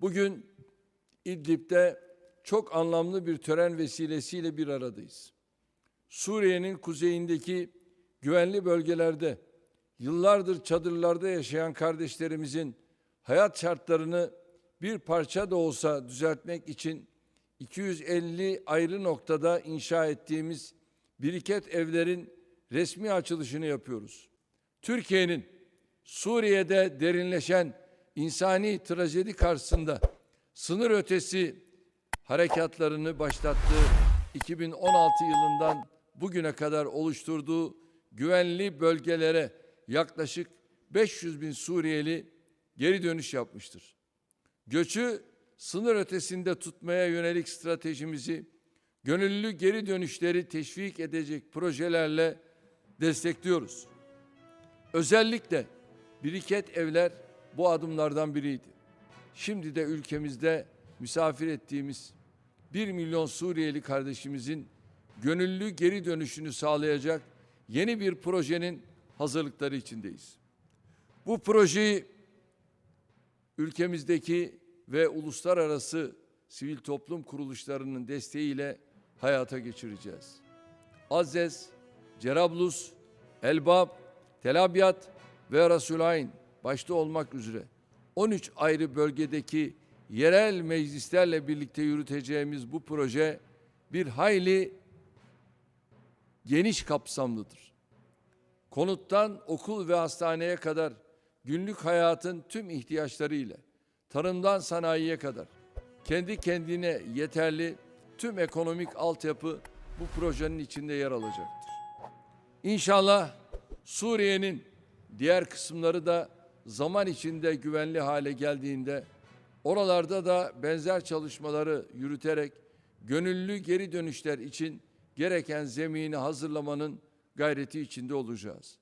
Bugün İdlib'de çok anlamlı bir tören vesilesiyle bir aradayız. Suriye'nin kuzeyindeki güvenli bölgelerde yıllardır çadırlarda yaşayan kardeşlerimizin hayat şartlarını bir parça da olsa düzeltmek için 250 ayrı noktada inşa ettiğimiz biriket evlerin resmi açılışını yapıyoruz. Türkiye'nin Suriye'de derinleşen insani trajedi karşısında sınır ötesi harekatlarını başlattığı 2016 yılından bugüne kadar oluşturduğu güvenli bölgelere yaklaşık 500 bin Suriyeli geri dönüş yapmıştır. Göçü sınır ötesinde tutmaya yönelik stratejimizi gönüllü geri dönüşleri teşvik edecek projelerle destekliyoruz. Özellikle biriket evler bu adımlardan biriydi. Şimdi de ülkemizde misafir ettiğimiz 1 milyon Suriyeli kardeşimizin gönüllü geri dönüşünü sağlayacak yeni bir projenin hazırlıkları içindeyiz. Bu projeyi ülkemizdeki ve uluslararası sivil toplum kuruluşlarının desteğiyle hayata geçireceğiz. Azzez, Cerablus, Elbab, Tel Abyad ve Rasulayn başta olmak üzere 13 ayrı bölgedeki yerel meclislerle birlikte yürüteceğimiz bu proje bir hayli geniş kapsamlıdır. Konuttan okul ve hastaneye kadar günlük hayatın tüm ihtiyaçlarıyla tarımdan sanayiye kadar kendi kendine yeterli tüm ekonomik altyapı bu projenin içinde yer alacaktır. İnşallah Suriye'nin diğer kısımları da zaman içinde güvenli hale geldiğinde oralarda da benzer çalışmaları yürüterek gönüllü geri dönüşler için gereken zemini hazırlamanın gayreti içinde olacağız.